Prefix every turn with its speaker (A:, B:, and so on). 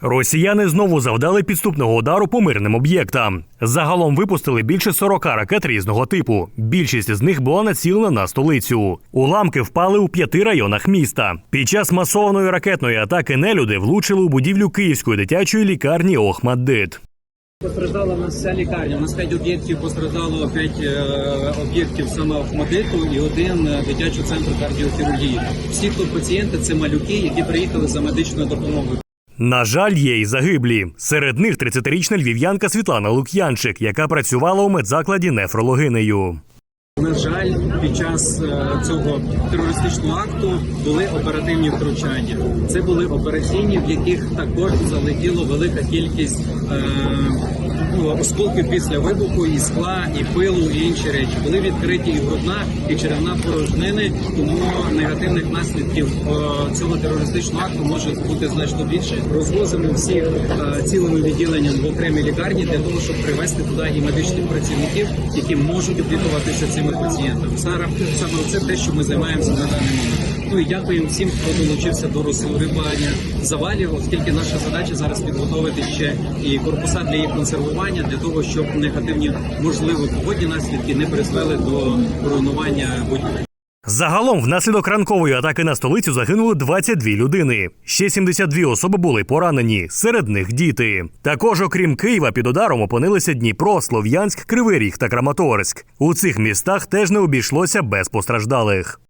A: Росіяни знову завдали підступного удару по мирним об'єктам. Загалом випустили більше 40 ракет різного типу. Більшість з них була націлена на столицю. Уламки впали у п'яти районах міста. Під час масованої ракетної атаки нелюди влучили у будівлю Київської дитячої лікарні Охмаддит.
B: Постраждала нас вся лікарня. У нас 5 об'єктів постраждало 5 об'єктів саме Охмадиту і один е, дитячий центр кардіохірургії. Всі тут пацієнти це малюки, які приїхали за медичною допомогою.
A: На жаль, є й загиблі. Серед них 30-річна львів'янка Світлана Лук'янчик, яка працювала у медзакладі нефрологинею.
B: На жаль, під час е, цього терористичного акту були оперативні втручання. Це були операційні, в яких також залетіло велика кількість ну, після вибуху, і скла, і пилу, і інші речі. Були відкриті і грудна, і черевна порожнини, тому негативних наслідків е, цього терористичного акту може бути значно більше. Розвозимо всіх е, цілими відділенням в окремі лікарні для того, щоб привести туди і медичних працівників, які можуть опікуватися цими пацієнтами. Сара саме це те, що ми займаємося на даний момент. Ну і дякуємо всім, хто долучився до розгрібання завалів, оскільки наша задача зараз підготовити ще і корпуса для їх консервування для того, щоб негативні можливо погодні наслідки не призвели до руйнування будівель.
A: Загалом, внаслідок ранкової атаки на столицю загинули 22 людини. Ще 72 особи були поранені, серед них діти. Також, окрім Києва, під ударом опинилися Дніпро, Слов'янськ, Кривий Ріг та Краматорськ. У цих містах теж не обійшлося без постраждалих.